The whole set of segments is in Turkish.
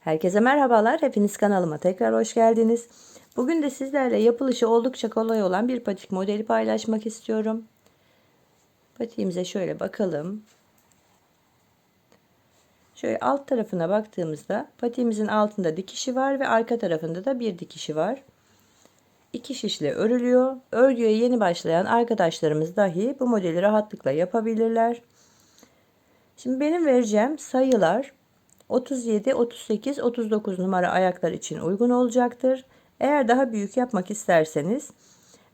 Herkese merhabalar. Hepiniz kanalıma tekrar hoş geldiniz. Bugün de sizlerle yapılışı oldukça kolay olan bir patik modeli paylaşmak istiyorum. Patiğimize şöyle bakalım. Şöyle alt tarafına baktığımızda patiğimizin altında dikişi var ve arka tarafında da bir dikişi var. İki şişle örülüyor. Örgüye yeni başlayan arkadaşlarımız dahi bu modeli rahatlıkla yapabilirler. Şimdi benim vereceğim sayılar 37, 38, 39 numara ayaklar için uygun olacaktır. Eğer daha büyük yapmak isterseniz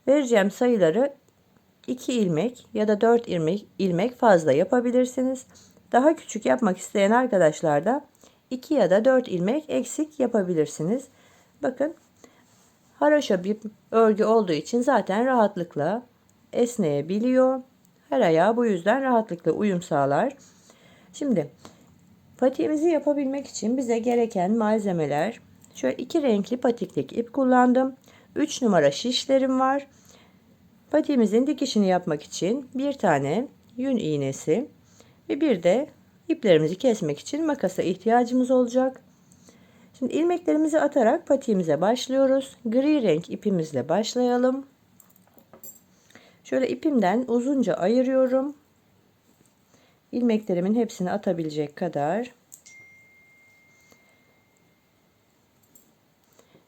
vereceğim sayıları 2 ilmek ya da 4 ilmek, ilmek fazla yapabilirsiniz. Daha küçük yapmak isteyen arkadaşlar da 2 ya da 4 ilmek eksik yapabilirsiniz. Bakın haroşa bir örgü olduğu için zaten rahatlıkla esneyebiliyor. Her ayağı bu yüzden rahatlıkla uyum sağlar. Şimdi Patiğimizi yapabilmek için bize gereken malzemeler şöyle iki renkli patiklik ip kullandım. 3 numara şişlerim var. Patiğimizin dikişini yapmak için bir tane yün iğnesi ve bir de iplerimizi kesmek için makasa ihtiyacımız olacak. Şimdi ilmeklerimizi atarak patiğimize başlıyoruz. Gri renk ipimizle başlayalım. Şöyle ipimden uzunca ayırıyorum ilmeklerimin hepsini atabilecek kadar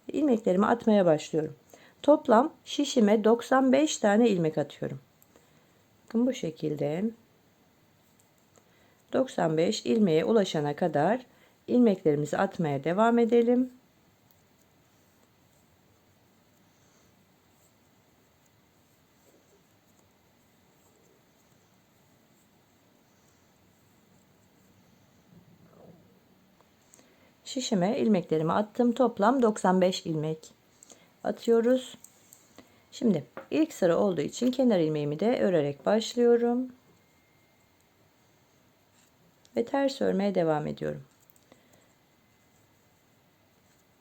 ilmeklerimi atmaya başlıyorum. Toplam şişime 95 tane ilmek atıyorum. Bakın bu şekilde 95 ilmeğe ulaşana kadar ilmeklerimizi atmaya devam edelim. Şişime ilmeklerimi attım. Toplam 95 ilmek atıyoruz. Şimdi ilk sıra olduğu için kenar ilmeğimi de örerek başlıyorum. Ve ters örmeye devam ediyorum.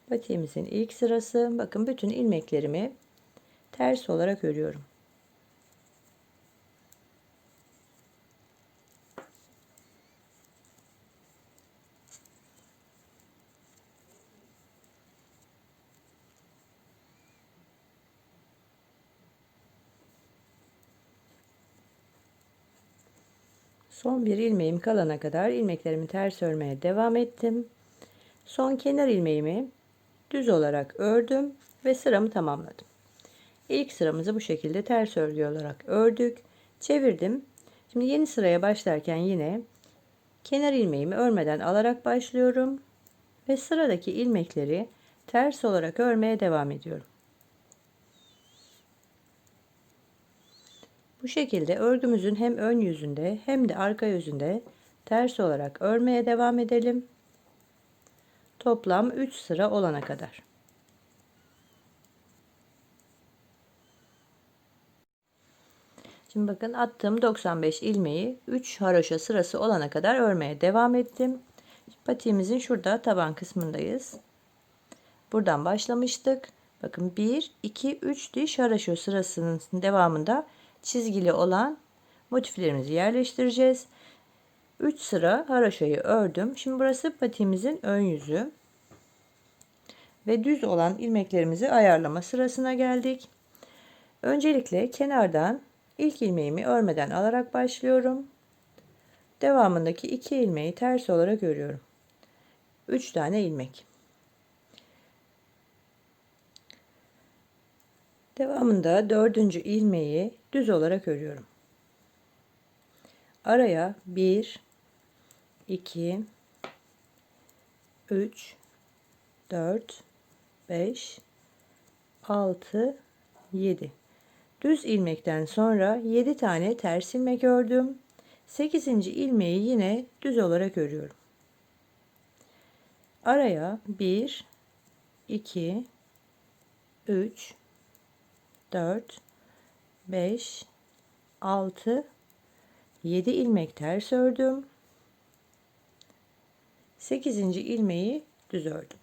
Patiğimizin ilk sırası. Bakın bütün ilmeklerimi ters olarak örüyorum. Son bir ilmeğim kalana kadar ilmeklerimi ters örmeye devam ettim. Son kenar ilmeğimi düz olarak ördüm ve sıramı tamamladım. İlk sıramızı bu şekilde ters örgü olarak ördük. Çevirdim. Şimdi yeni sıraya başlarken yine kenar ilmeğimi örmeden alarak başlıyorum ve sıradaki ilmekleri ters olarak örmeye devam ediyorum. Bu şekilde örgümüzün hem ön yüzünde hem de arka yüzünde ters olarak örmeye devam edelim. Toplam 3 sıra olana kadar. Şimdi bakın attığım 95 ilmeği 3 haroşa sırası olana kadar örmeye devam ettim. Patiğimizin şurada taban kısmındayız. Buradan başlamıştık. Bakın 1, 2, 3 diş haroşa sırasının devamında çizgili olan motiflerimizi yerleştireceğiz. 3 sıra haraşayı ördüm. Şimdi burası patiğimizin ön yüzü. Ve düz olan ilmeklerimizi ayarlama sırasına geldik. Öncelikle kenardan ilk ilmeğimi örmeden alarak başlıyorum. Devamındaki iki ilmeği ters olarak örüyorum. 3 tane ilmek. Devamında dördüncü ilmeği düz olarak örüyorum. Araya 1 2 3 4 5 6 7 düz ilmekten sonra 7 tane ters ilmek ördüm. 8. ilmeği yine düz olarak örüyorum. Araya 1 2 3 4 5 6 7 ilmek ters ördüm. 8. ilmeği düz ördüm.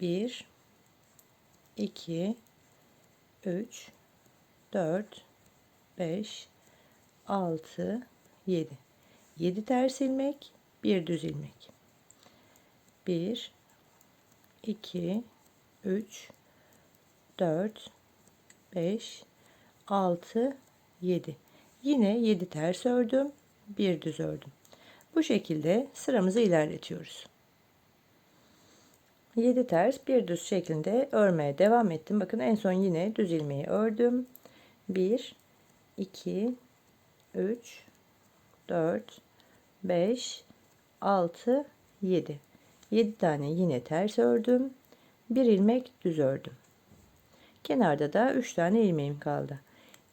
1 2 3 4 5 6 7 7 ters ilmek bir düz ilmek. 1 2 3 4 5 6 7 yine 7 ters ördüm bir düz ördüm. Bu şekilde sıramızı ilerletiyoruz. 7 ters bir düz şeklinde örmeye devam ettim. Bakın en son yine düz ilmeği ördüm. 1 2 3 4 5 6 7 7 tane yine ters ördüm. Bir ilmek düz ördüm kenarda da 3 tane ilmeğim kaldı.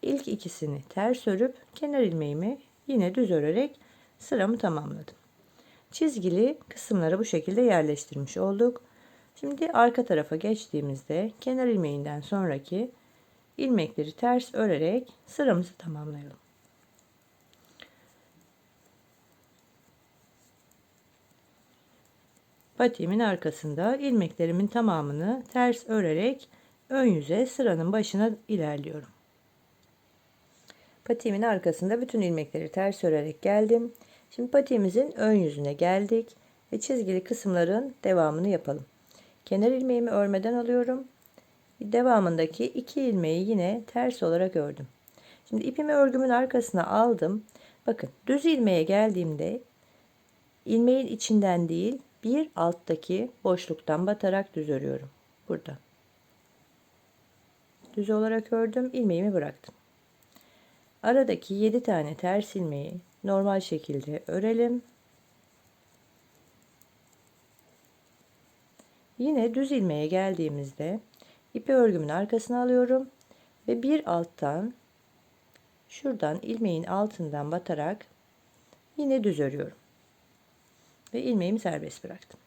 İlk ikisini ters örüp kenar ilmeğimi yine düz örerek sıramı tamamladım. Çizgili kısımları bu şekilde yerleştirmiş olduk. Şimdi arka tarafa geçtiğimizde kenar ilmeğinden sonraki ilmekleri ters örerek sıramızı tamamlayalım. Patiğimin arkasında ilmeklerimin tamamını ters örerek ön yüze sıranın başına ilerliyorum. Patiğimin arkasında bütün ilmekleri ters örerek geldim. Şimdi patiğimizin ön yüzüne geldik ve çizgili kısımların devamını yapalım. Kenar ilmeğimi örmeden alıyorum. Devamındaki iki ilmeği yine ters olarak ördüm. Şimdi ipimi örgümün arkasına aldım. Bakın düz ilmeğe geldiğimde ilmeğin içinden değil bir alttaki boşluktan batarak düz örüyorum. Burada. Düz olarak ördüm. ilmeğimi bıraktım. Aradaki 7 tane ters ilmeği normal şekilde örelim. Yine düz ilmeğe geldiğimizde ipi örgümün arkasına alıyorum ve bir alttan şuradan ilmeğin altından batarak yine düz örüyorum ve ilmeğimi serbest bıraktım.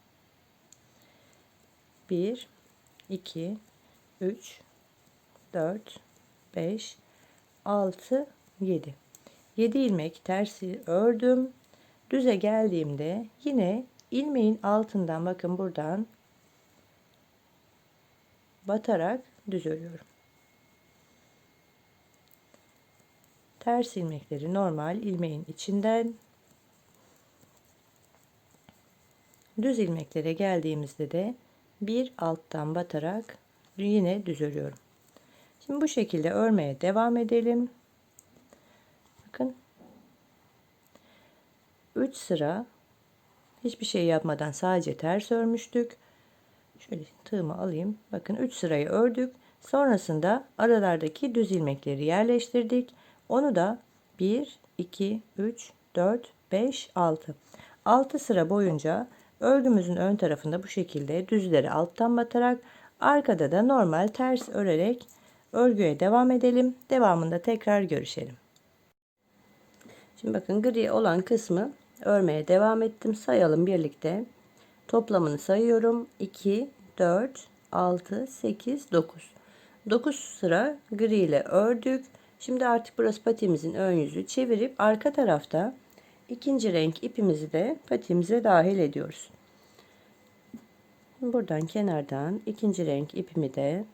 1 2 3 4 5 6 7 7 ilmek tersi ördüm. Düze geldiğimde yine ilmeğin altından bakın buradan batarak düz örüyorum. Ters ilmekleri normal ilmeğin içinden. Düz ilmeklere geldiğimizde de bir alttan batarak yine düz örüyorum. Şimdi bu şekilde örmeye devam edelim. Bakın 3 sıra hiçbir şey yapmadan sadece ters örmüştük. Şöyle tığımı alayım. Bakın 3 sırayı ördük. Sonrasında aralardaki düz ilmekleri yerleştirdik. Onu da 1 2 3 4 5 6 6 sıra boyunca Örgümüzün ön tarafında bu şekilde düzleri alttan batarak arkada da normal ters örerek örgüye devam edelim. Devamında tekrar görüşelim. Şimdi bakın gri olan kısmı örmeye devam ettim. Sayalım birlikte. Toplamını sayıyorum. 2, 4, 6, 8, 9. 9 sıra gri ile ördük. Şimdi artık burası patimizin ön yüzü. Çevirip arka tarafta ikinci renk ipimizi de patiğimize dahil ediyoruz. Buradan kenardan ikinci renk ipimi de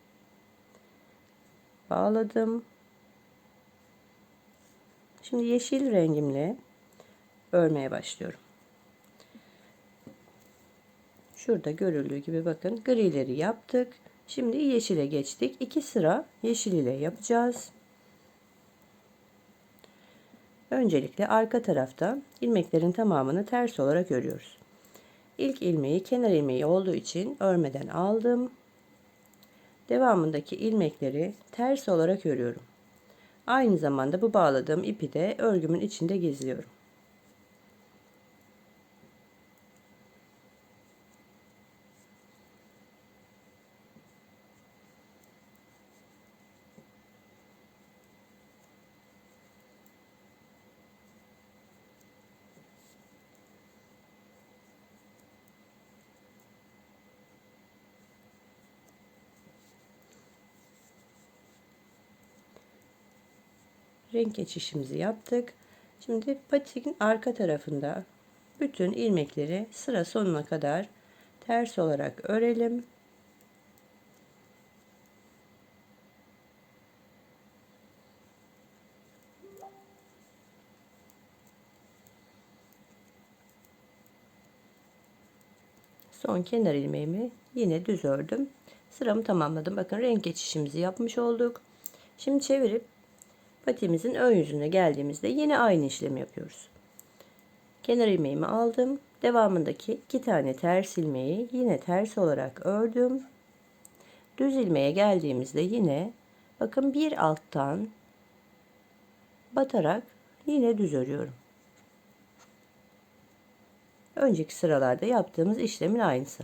bağladım. Şimdi yeşil rengimle örmeye başlıyorum. Şurada görüldüğü gibi bakın grileri yaptık. Şimdi yeşile geçtik. İki sıra yeşil ile yapacağız. Öncelikle arka tarafta ilmeklerin tamamını ters olarak örüyoruz. İlk ilmeği kenar ilmeği olduğu için örmeden aldım. Devamındaki ilmekleri ters olarak örüyorum. Aynı zamanda bu bağladığım ipi de örgümün içinde gizliyorum. Renk geçişimizi yaptık. Şimdi patiğin arka tarafında bütün ilmekleri sıra sonuna kadar ters olarak örelim. son kenar ilmeğimi yine düz ördüm. Sıramı tamamladım. Bakın renk geçişimizi yapmış olduk. Şimdi çevirip patiğimizin ön yüzüne geldiğimizde yine aynı işlemi yapıyoruz. Kenar ilmeğimi aldım. Devamındaki iki tane ters ilmeği yine ters olarak ördüm. Düz ilmeğe geldiğimizde yine bakın bir alttan batarak yine düz örüyorum. Önceki sıralarda yaptığımız işlemin aynısı.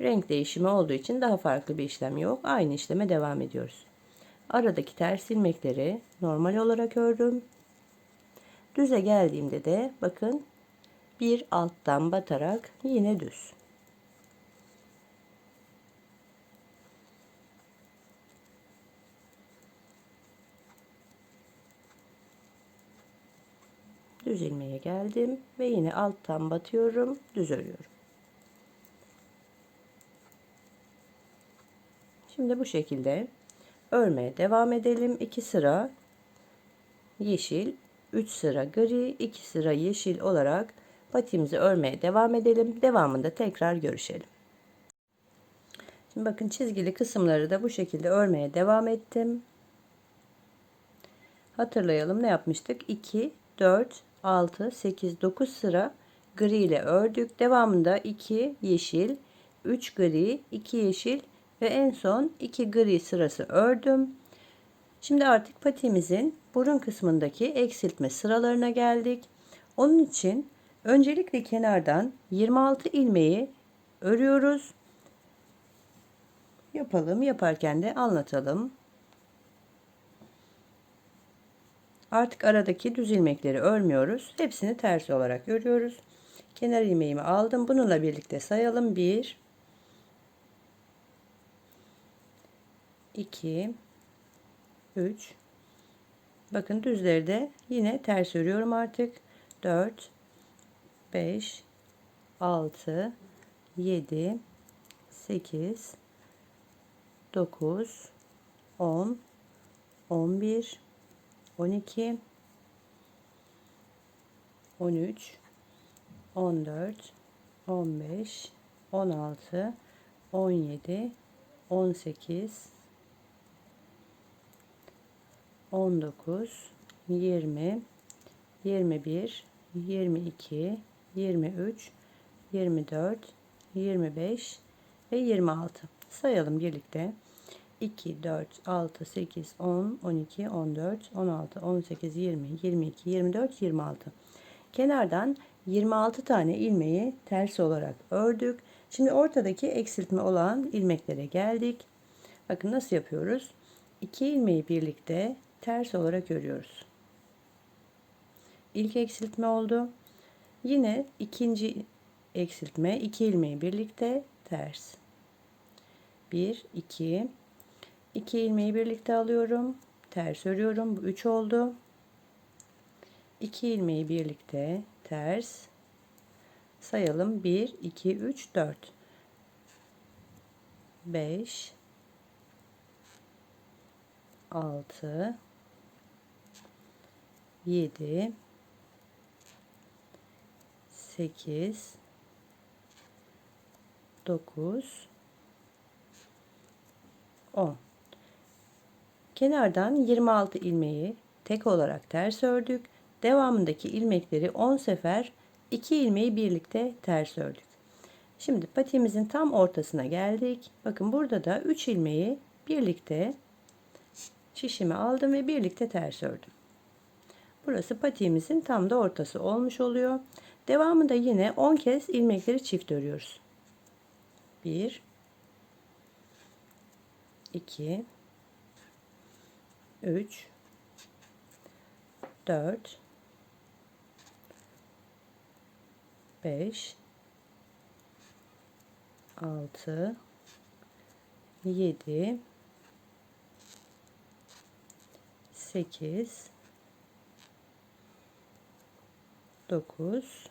Renk değişimi olduğu için daha farklı bir işlem yok. Aynı işleme devam ediyoruz. Aradaki ters ilmekleri normal olarak ördüm. Düze geldiğimde de bakın bir alttan batarak yine düz. Düz ilmeğe geldim ve yine alttan batıyorum, düz örüyorum. Şimdi bu şekilde örmeye devam edelim. 2 sıra yeşil, 3 sıra gri, 2 sıra yeşil olarak patiğimizi örmeye devam edelim. Devamında tekrar görüşelim. Şimdi bakın çizgili kısımları da bu şekilde örmeye devam ettim. Hatırlayalım ne yapmıştık? 2, 4, 6, 8, 9 sıra gri ile ördük. Devamında 2 yeşil, 3 gri, 2 yeşil ve en son 2 gri sırası ördüm. Şimdi artık patiğimizin burun kısmındaki eksiltme sıralarına geldik. Onun için öncelikle kenardan 26 ilmeği örüyoruz. Yapalım. Yaparken de anlatalım. Artık aradaki düz ilmekleri örmüyoruz. Hepsini ters olarak örüyoruz. Kenar ilmeğimi aldım. Bununla birlikte sayalım. 1 2 3 Bakın düzleri de yine ters örüyorum artık. 4 5 6 7 8 9 10 11 12 13 14 15 16 17 18 19 20 21 22 23 24 25 ve 26 sayalım birlikte. 2 4 6 8 10 12 14 16 18 20 22 24 26 kenardan 26 tane ilmeği ters olarak ördük. Şimdi ortadaki eksiltme olan ilmeklere geldik. Bakın nasıl yapıyoruz? 2 ilmeği birlikte ters olarak örüyoruz. İlk eksiltme oldu. Yine ikinci eksiltme iki ilmeği birlikte ters. 1 2 2 ilmeği birlikte alıyorum. Ters örüyorum. Bu 3 oldu. 2 ilmeği birlikte ters sayalım. 1 2 3 4 5 6 7 8 9 10 Kenardan 26 ilmeği tek olarak ters ördük. Devamındaki ilmekleri 10 sefer 2 ilmeği birlikte ters ördük. Şimdi patiğimizin tam ortasına geldik. Bakın burada da 3 ilmeği birlikte şişimi aldım ve birlikte ters ördüm. Burası patiğimizin tam da ortası olmuş oluyor. Devamında yine 10 kez ilmekleri çift örüyoruz. 1 2 3 4 5 6 7 8 9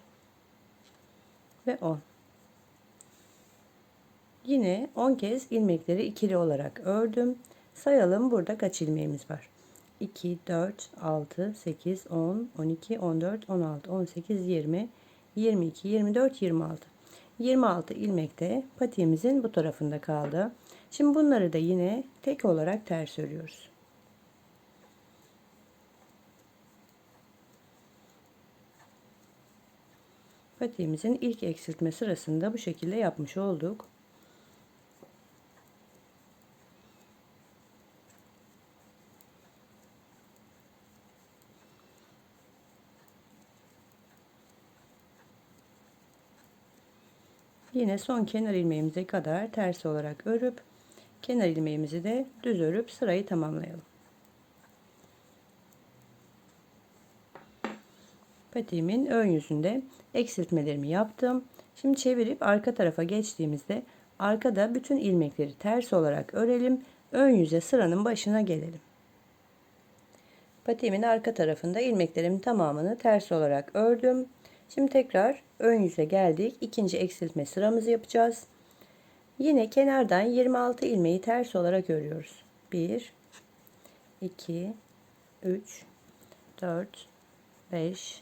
ve 10 yine 10 kez ilmekleri ikili olarak ördüm sayalım burada kaç ilmeğimiz var 2 4 6 8 10 12 14 16 18 20 22 24 26 26 ilmek de patiğimizin bu tarafında kaldı. Şimdi bunları da yine tek olarak ters örüyoruz. Patiğimizin ilk eksiltme sırasında bu şekilde yapmış olduk. Yine son kenar ilmeğimize kadar ters olarak örüp kenar ilmeğimizi de düz örüp sırayı tamamlayalım. Patiğimin ön yüzünde eksiltmelerimi yaptım. Şimdi çevirip arka tarafa geçtiğimizde arkada bütün ilmekleri ters olarak örelim. Ön yüze sıranın başına gelelim. Patiğimin arka tarafında ilmeklerimin tamamını ters olarak ördüm. Şimdi tekrar ön yüze geldik. İkinci eksiltme sıramızı yapacağız. Yine kenardan 26 ilmeği ters olarak örüyoruz. 1 2 3 4 5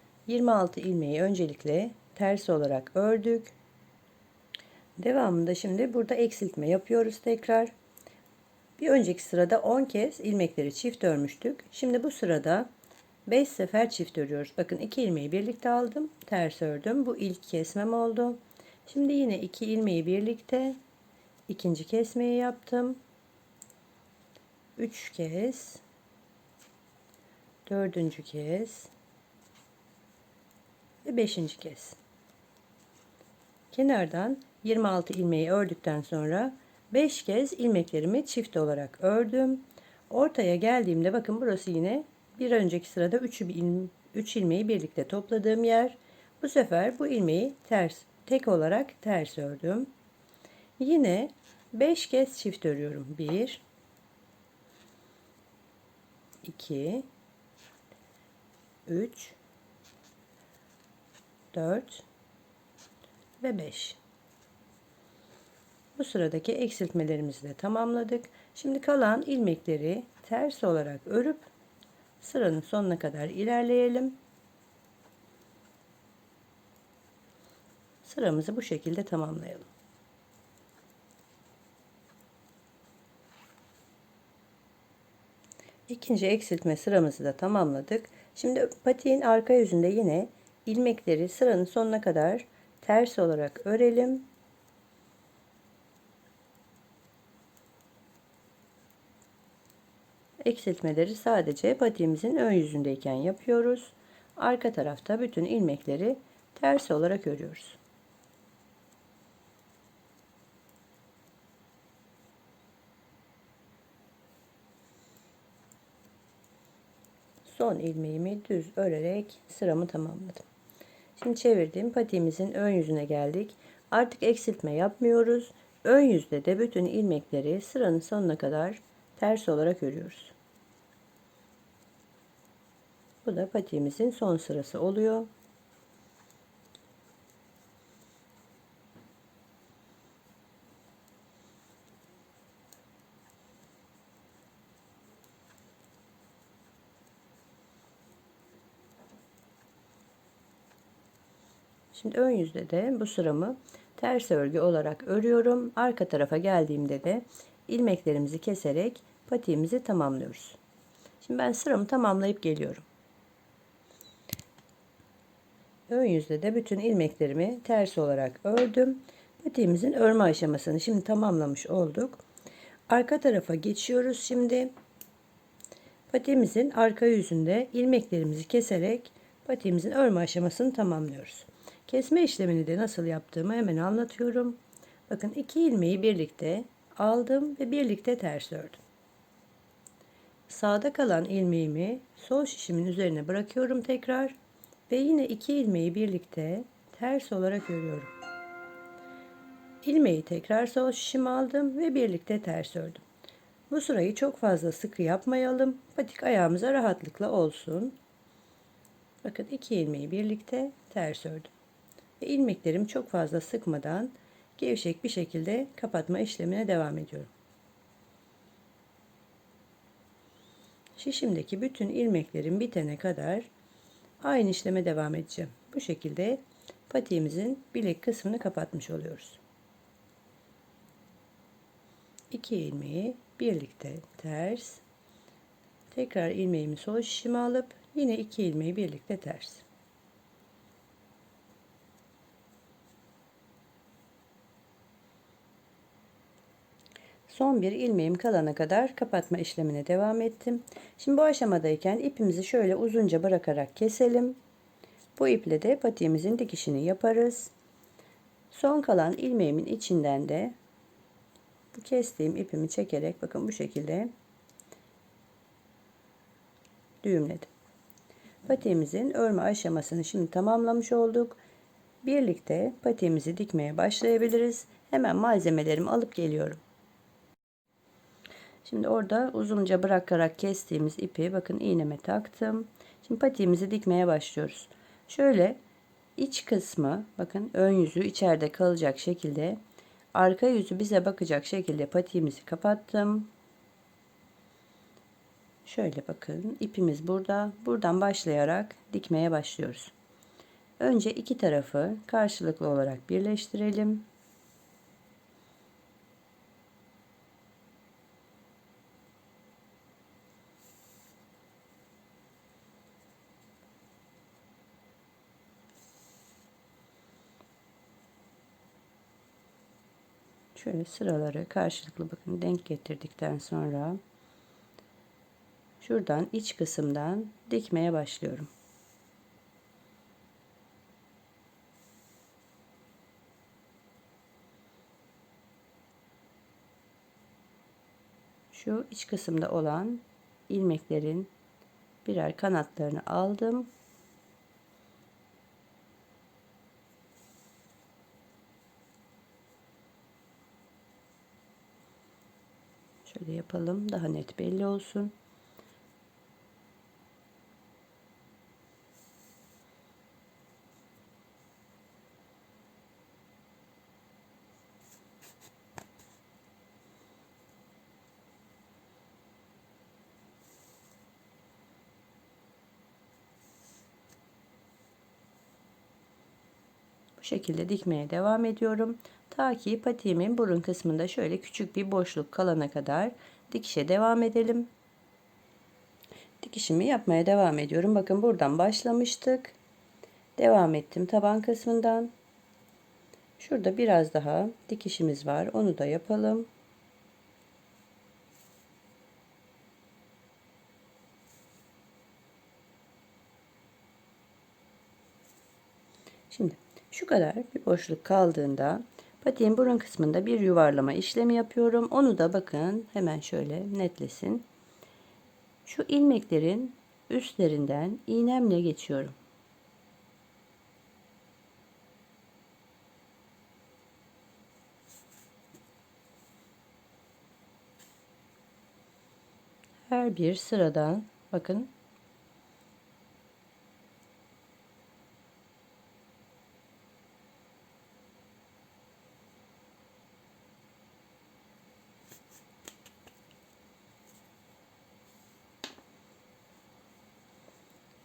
26 ilmeği öncelikle ters olarak ördük devamında şimdi burada eksiltme yapıyoruz tekrar bir önceki sırada 10 kez ilmekleri çift örmüştük şimdi bu sırada 5 sefer çift örüyoruz. Bakın 2 ilmeği birlikte aldım. Ters ördüm. Bu ilk kesmem oldu. Şimdi yine 2 ilmeği birlikte ikinci kesmeyi yaptım. 3 kez dördüncü kez ve beşinci kez. Kenardan 26 ilmeği ördükten sonra 5 kez ilmeklerimi çift olarak ördüm. Ortaya geldiğimde bakın burası yine bir önceki sırada 3 3 ilmeği birlikte topladığım yer. Bu sefer bu ilmeği ters tek olarak ters ördüm. Yine 5 kez çift örüyorum. 1 2 3 4 ve 5 bu sıradaki eksiltmelerimizi de tamamladık. Şimdi kalan ilmekleri ters olarak örüp sıranın sonuna kadar ilerleyelim. Sıramızı bu şekilde tamamlayalım. İkinci eksiltme sıramızı da tamamladık. Şimdi patiğin arka yüzünde yine ilmekleri sıranın sonuna kadar ters olarak örelim. Eksiltmeleri sadece patiğimizin ön yüzündeyken yapıyoruz. Arka tarafta bütün ilmekleri ters olarak örüyoruz. Son ilmeğimi düz örerek sıramı tamamladım. Şimdi çevirdim. Patiğimizin ön yüzüne geldik. Artık eksiltme yapmıyoruz. Ön yüzde de bütün ilmekleri sıranın sonuna kadar ters olarak örüyoruz. Bu da patiğimizin son sırası oluyor. Şimdi ön yüzde de bu sıramı ters örgü olarak örüyorum. Arka tarafa geldiğimde de ilmeklerimizi keserek patiğimizi tamamlıyoruz. Şimdi ben sıramı tamamlayıp geliyorum. Ön yüzde de bütün ilmeklerimi ters olarak ördüm. Patiğimizin örme aşamasını şimdi tamamlamış olduk. Arka tarafa geçiyoruz şimdi. Patiğimizin arka yüzünde ilmeklerimizi keserek patiğimizin örme aşamasını tamamlıyoruz. Kesme işlemini de nasıl yaptığımı hemen anlatıyorum. Bakın iki ilmeği birlikte aldım ve birlikte ters ördüm. Sağda kalan ilmeğimi sol şişimin üzerine bırakıyorum tekrar ve yine iki ilmeği birlikte ters olarak örüyorum. ilmeği tekrar sol şişime aldım ve birlikte ters ördüm. Bu sırayı çok fazla sıkı yapmayalım. Patik ayağımıza rahatlıkla olsun. Bakın iki ilmeği birlikte ters ördüm. Ve ilmeklerimi çok fazla sıkmadan gevşek bir şekilde kapatma işlemine devam ediyorum. Şişimdeki bütün ilmeklerim bitene kadar aynı işleme devam edeceğim. Bu şekilde patiğimizin bilek kısmını kapatmış oluyoruz. 2 ilmeği birlikte ters tekrar ilmeğimi sol şişime alıp yine 2 ilmeği birlikte ters Son bir ilmeğim kalana kadar kapatma işlemine devam ettim. Şimdi bu aşamadayken ipimizi şöyle uzunca bırakarak keselim. Bu iple de patiğimizin dikişini yaparız. Son kalan ilmeğimin içinden de bu kestiğim ipimi çekerek bakın bu şekilde düğümledim. Patiğimizin örme aşamasını şimdi tamamlamış olduk. Birlikte patiğimizi dikmeye başlayabiliriz. Hemen malzemelerimi alıp geliyorum. Şimdi orada uzunca bırakarak kestiğimiz ipi bakın iğneme taktım. Şimdi patiğimizi dikmeye başlıyoruz. Şöyle iç kısmı bakın ön yüzü içeride kalacak şekilde arka yüzü bize bakacak şekilde patiğimizi kapattım. Şöyle bakın ipimiz burada. Buradan başlayarak dikmeye başlıyoruz. Önce iki tarafı karşılıklı olarak birleştirelim. Şöyle sıraları karşılıklı bakın denk getirdikten sonra şuradan iç kısımdan dikmeye başlıyorum. Şu iç kısımda olan ilmeklerin birer kanatlarını aldım. Şöyle yapalım daha net belli olsun. Bu şekilde dikmeye devam ediyorum. Ta ki patiğimin burun kısmında şöyle küçük bir boşluk kalana kadar dikişe devam edelim. Dikişimi yapmaya devam ediyorum. Bakın buradan başlamıştık. Devam ettim taban kısmından. Şurada biraz daha dikişimiz var. Onu da yapalım. Şimdi şu kadar bir boşluk kaldığında patiğin burun kısmında bir yuvarlama işlemi yapıyorum. Onu da bakın hemen şöyle netlesin. Şu ilmeklerin üstlerinden iğnemle geçiyorum. Her bir sıradan bakın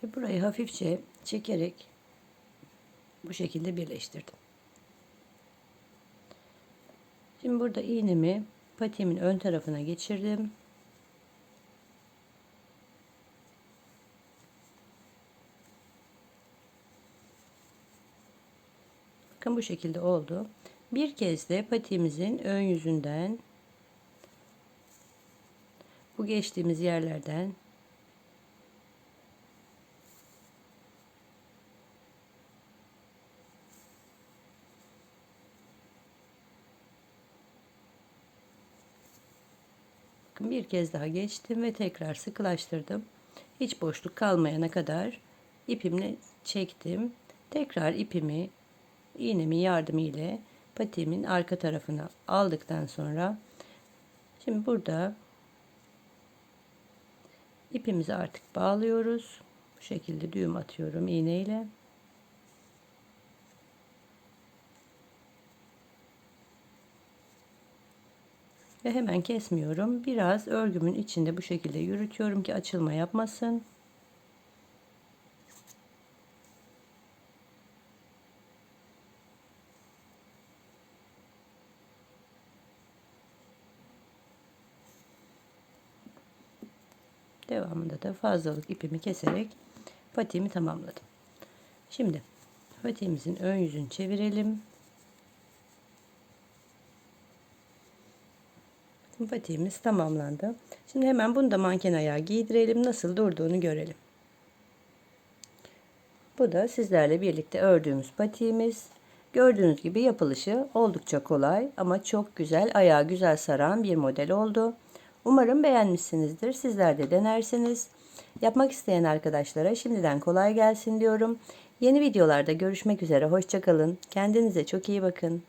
Ve burayı hafifçe çekerek bu şekilde birleştirdim. Şimdi burada iğnemi patiğimin ön tarafına geçirdim. Bakın bu şekilde oldu. Bir kez de patiğimizin ön yüzünden bu geçtiğimiz yerlerden Bakın bir kez daha geçtim ve tekrar sıkılaştırdım. Hiç boşluk kalmayana kadar ipimle çektim. Tekrar ipimi iğnemin yardımı ile patiğimin arka tarafına aldıktan sonra şimdi burada ipimizi artık bağlıyoruz. Bu şekilde düğüm atıyorum iğneyle. Ve hemen kesmiyorum. Biraz örgümün içinde bu şekilde yürütüyorum ki açılma yapmasın. Devamında da fazlalık ipimi keserek patiğimi tamamladım. Şimdi patiğimizin ön yüzünü çevirelim. Patiğimiz tamamlandı. Şimdi hemen bunu da manken ayağı giydirelim. Nasıl durduğunu görelim. Bu da sizlerle birlikte ördüğümüz patiğimiz. Gördüğünüz gibi yapılışı oldukça kolay ama çok güzel, ayağı güzel saran bir model oldu. Umarım beğenmişsinizdir. Sizler de denersiniz. Yapmak isteyen arkadaşlara şimdiden kolay gelsin diyorum. Yeni videolarda görüşmek üzere. Hoşçakalın. Kendinize çok iyi bakın.